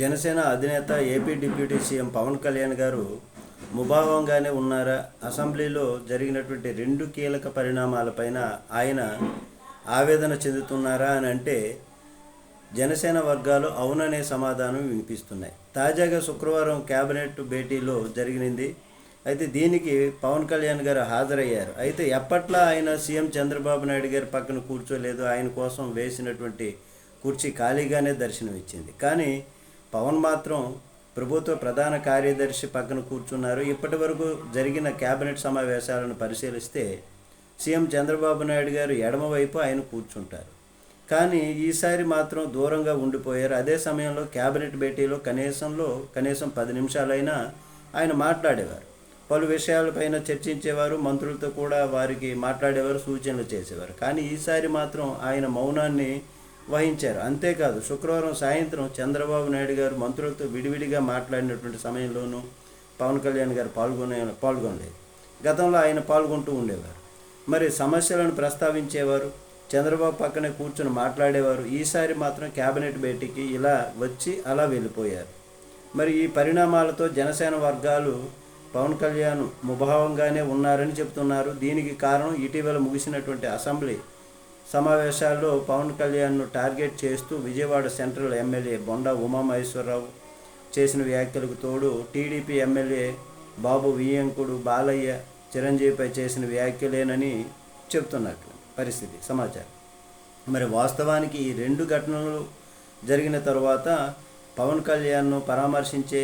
జనసేన అధినేత AP deputy CM Pawan Kalyan garu ముభావంగానే ఉన్నారా? అసెంబ్లీలో జరిగినటువంటి రెండు కీలక పరిణామాలపైన ఆయన ఆవేదన చెందుతున్నారా అని అంటే జనసేన వర్గాలు అవుననే సమాధానం వినిపిస్తున్నాయి. తాజాగా శుక్రవారం కేబినెట్ భేటీలో జరిగినది. అయితే దీనికి పవన్ కళ్యాణ్ గారు హాజరయ్యారు. అయితే ఎప్పట్లా ఆయన సీఎం చంద్రబాబు నాయుడు గారి పక్కన కూర్చోలేదు? ఆయన కోసం వేసినటువంటి కుర్చీ ఖాళీగానే దర్శనమిచ్చింది. కానీ పవన్ మాత్రం ప్రభుత్వ ప్రధాన కార్యదర్శి పక్కన కూర్చున్నారు. ఇప్పటి వరకు జరిగిన కేబినెట్ సమావేశాలను పరిశీలిస్తే సీఎం చంద్రబాబు నాయుడు గారు ఎడమవైపు ఆయన కూర్చుంటారు. కానీ ఈసారి మాత్రం దూరంగా ఉండిపోయారు. అదే సమయంలో కేబినెట్ భేటీలో కనీసంలో కనీసం పది నిమిషాలైనా ఆయన మాట్లాడేవారు. పలు విషయాలపైన చర్చించేవారు. మంత్రులతో కూడా వారికి మాట్లాడేవారు సూచనలు చేసేవారు. కానీ ఈసారి మాత్రం ఆయన మౌనాన్ని వహించారు. అంతేకాదు శుక్రవారం సాయంత్రం చంద్రబాబు నాయుడు గారు మంత్రులతో విడివిడిగా మాట్లాడినటువంటి సమయంలోనూ పవన్ కళ్యాణ్ గారు పాల్గొనే పాల్గొనలేదు. గతంలో ఆయన పాల్గొంటూ ఉండేవారు. మరి సమస్యలను ప్రస్తావించేవారు చంద్రబాబు పక్కనే కూర్చొని మాట్లాడేవారు. ఈసారి మాత్రం కేబినెట్ భేటీకి ఇలా వచ్చి అలా వెళ్ళిపోయారు. మరి ఈ పరిణామాలతో జనసేన వర్గాలు పవన్ కళ్యాణ్ ముభావంగానే ఉన్నారని చెప్తున్నారు. దీనికి కారణం ఇటీవల ముగిసినటువంటి అసెంబ్లీ సమావేశాల్లో పవన్ కళ్యాణ్ను టార్గెట్ చేస్తూ విజయవాడ సెంట్రల్ ఎమ్మెల్యే బొండా ఉమామహేశ్వరరావు చేసిన వ్యాఖ్యలకు తోడు టీడీపీ ఎమ్మెల్యే బాబు వియంకుడు బాలయ్య చిరంజీవిపై చేసిన వ్యాఖ్యలేనని చెప్తున్నట్లు పరిస్థితి సమాచారం. మరి వాస్తవానికి ఈ రెండు ఘటనలు జరిగిన తర్వాత పవన్ కళ్యాణ్ను పరామర్శించే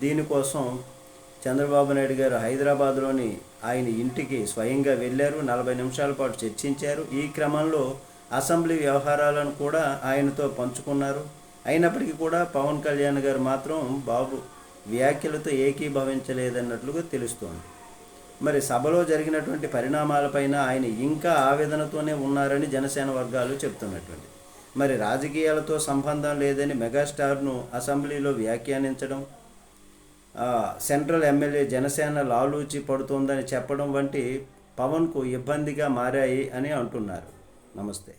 దీనికోసం చంద్రబాబు నాయుడు గారు హైదరాబాద్లోని ఆయన ఇంటికి స్వయంగా వెళ్ళారు. నలభై నిమిషాల పాటు చర్చించారు. ఈ క్రమంలో అసెంబ్లీ వ్యవహారాలను కూడా ఆయనతో పంచుకున్నారు. అయినప్పటికీ కూడా పవన్ కళ్యాణ్ గారు మాత్రం బాబు వ్యాఖ్యలతో ఏకీభవించలేదన్నట్లుగా తెలుస్తోంది. మరి సభలో జరిగినటువంటి పరిణామాలపైన ఆయన ఇంకా ఆవేదనతోనే ఉన్నారని జనసేన వర్గాలు చెప్తున్నటువంటి మరి రాజకీయాలతో సంబంధం లేదని మెగాస్టార్ను అసెంబ్లీలో వ్యాఖ్యానించడం సెంట్రల్ ఎమ్మెల్యే జనసేన లాలూచి పడుతోందని చెప్పడం వంటి పవన్కు ఇబ్బందిగా మారాయి అని అంటున్నారు. నమస్తే.